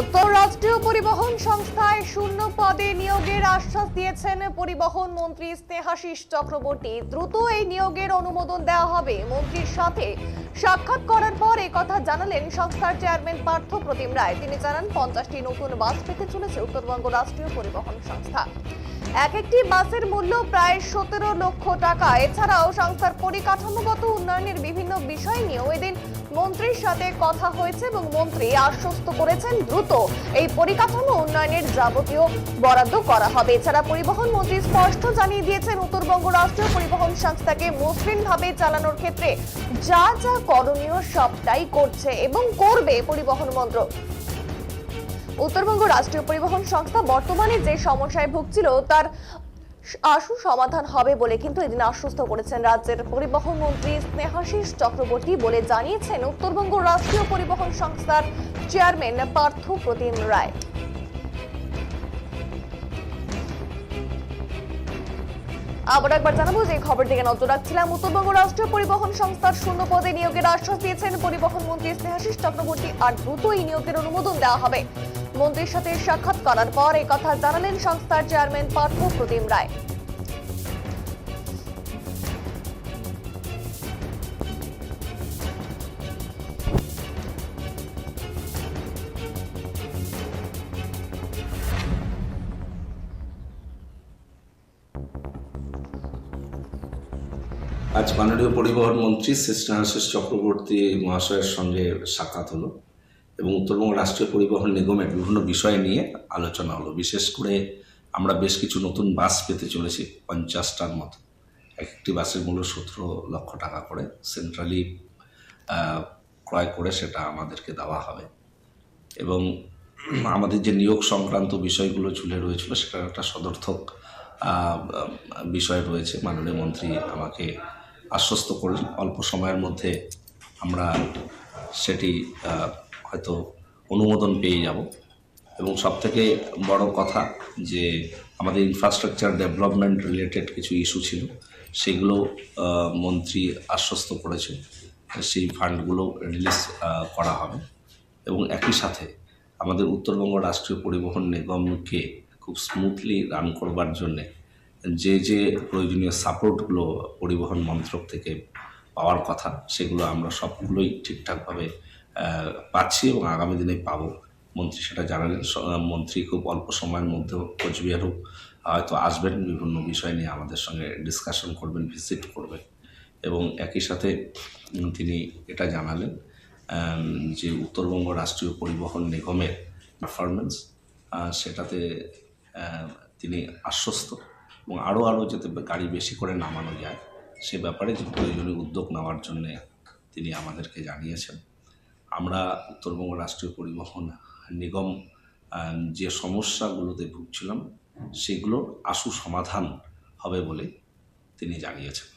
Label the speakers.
Speaker 1: উত্তর রাষ্ট্রীয় পরিবহন সংস্থায় শূন্য পদে নিয়োগের আশ্বাস দিয়েছেন পরিবহন মন্ত্রী স্নেহাশিস চক্রবর্তী। দ্রুত এই নিয়োগের অনুমোদন দেওয়া হবে মন্ত্রীর সাথে। সাক্ষাৎ করার পর কথা জানালেন সংস্থার চেয়ারম্যান পার্থ প্রতিম রায়। তিনি জানান, পঞ্চাশটি নতুন বাস পেতে চলেছে উত্তরবঙ্গ রাষ্ট্রীয় পরিবহন সংস্থা। এক একটি বাসের মূল্য প্রায় সতেরো লক্ষ টাকা। এছাড়াও সংস্থার পরিকাঠামোগত উন্নয়নের বিভিন্ন বিষয় নিয়েও এদিন মন্ত্রীর সাথে কথা হয়েছে এবং মন্ত্রী আশ্বস্ত করেছেন দ্রুত এই পরিকাঠামো উন্নয়নের যাবতীয় বরাদ্দ করা হবে। এছাড়া পরিবহন মন্ত্রী স্পষ্ট জানিয়ে দিয়েছেন, উত্তরবঙ্গ রাষ্ট্রীয় পরিবহন সংস্থাকে মসৃণভাবে চালানোর ক্ষেত্রে যা যা করণীয় সবটাই করছে এবং করবে পরিবহন মন্ত্রক। উত্তরবঙ্গ রাষ্ট্রীয় পরিবহন সংস্থা বর্তমানে যে সমস্যায় ভুগছিল, তার আশু সমাধান হবে বলে কিন্তু এদিন আশ্বস্ত করেছেন রাজ্যের পরিবহন মন্ত্রী স্নেহাশিস চক্রবর্তী বলে জানিয়েছেন উত্তরবঙ্গ রাষ্ট্রীয় পরিবহন সংস্থার চেয়ারম্যান পার্থ প্রতিম রায়। আবার একবার জানাব যে খবর দিকে নজর রাখছিলাম। উত্তরবঙ্গ রাষ্ট্রীয় পরিবহন সংস্থার শূন্য পদে নিয়োগের আশ্বাস দিয়েছেন পরিবহন মন্ত্রী স্নেহাশিস চক্রবর্তী। আর দ্রুত এই নিয়োগের অনুমোদন দেওয়া হবে। মন্ত্রীর সাথে সাক্ষাৎ করার পর এই কথা জানালেন সংস্থার চেয়ারম্যান পার্থ প্রতিম রায়।
Speaker 2: আজ মাননীয় পরিবহন মন্ত্রী শ্রী চক্রবর্তী মহাশয়ের সঙ্গে সাক্ষাৎ হলো। এবং উত্তরবঙ্গ রাষ্ট্রীয় পরিবহন নিগমের বিভিন্ন বিষয় নিয়ে আলোচনা হলো। বিশেষ করে আমরা বেশ কিছু নতুন বাস পেতে চলেছি, পঞ্চাশটার মতো। এক একটি বাসের মূল্য সতেরো লক্ষ টাকা করে। সেন্ট্রালি ক্রয় করে সেটা আমাদেরকে দেওয়া হবে। এবং আমাদের যে নিয়োগ সংক্রান্ত বিষয়গুলো ঝুলে রয়েছিল, সেটার একটা সদর্থক বিষয় রয়েছে। মাননীয় মন্ত্রী আমাকে আশ্বস্ত করলেন। অল্প সময়ের মধ্যে আমরা সেটি হয়তো অনুমোদন পেয়ে যাব। এবং সবথেকে বড় কথা যে আমাদের ইনফ্রাস্ট্রাকচার ডেভেলপমেন্ট রিলেটেড কিছু ইস্যু ছিল, সেগুলো মন্ত্রী আশ্বস্ত করেছে সেই ফান্ডগুলো রিলিজ করা হবে। এবং একই সাথে আমাদের উত্তরবঙ্গ রাষ্ট্রীয় পরিবহন নিগমকে খুব স্মুথলি রান করবার জন্যে যে যে প্রয়োজনীয় সাপোর্টগুলো পরিবহন মন্ত্রক থেকে পাওয়ার কথা, সেগুলো আমরা সবগুলোই ঠিকঠাকভাবে পাচ্ছি এবং আগামী দিনে পাব। মন্ত্রী সেটা জানালেন। মন্ত্রী খুব অল্প সময়ের মধ্যে কোচবিহারও হয়তো আসবেন। বিভিন্ন বিষয় নিয়ে আমাদের সঙ্গে ডিসকাশন করবেন ভিজিট করবেন। এবং একই সাথে তিনি এটা জানালেন যে উত্তরবঙ্গ রাষ্ট্রীয় পরিবহন নিগমের পারফরমেন্স সেটাতে তিনি আশ্বস্ত এবং আরও আরও যাতে গাড়ি বেশি করে নামানো যায়, সে ব্যাপারে যে প্রয়োজনীয় উদ্যোগ নেওয়ার জন্যে তিনি আমাদেরকে জানিয়েছেন। আমরা উত্তরবঙ্গ রাষ্ট্রীয় পরিবহন নিগম যে সমস্যাগুলোতে ভুগছিলাম, সেগুলোর আশু সমাধান হবে বলে তিনি জানিয়েছেন।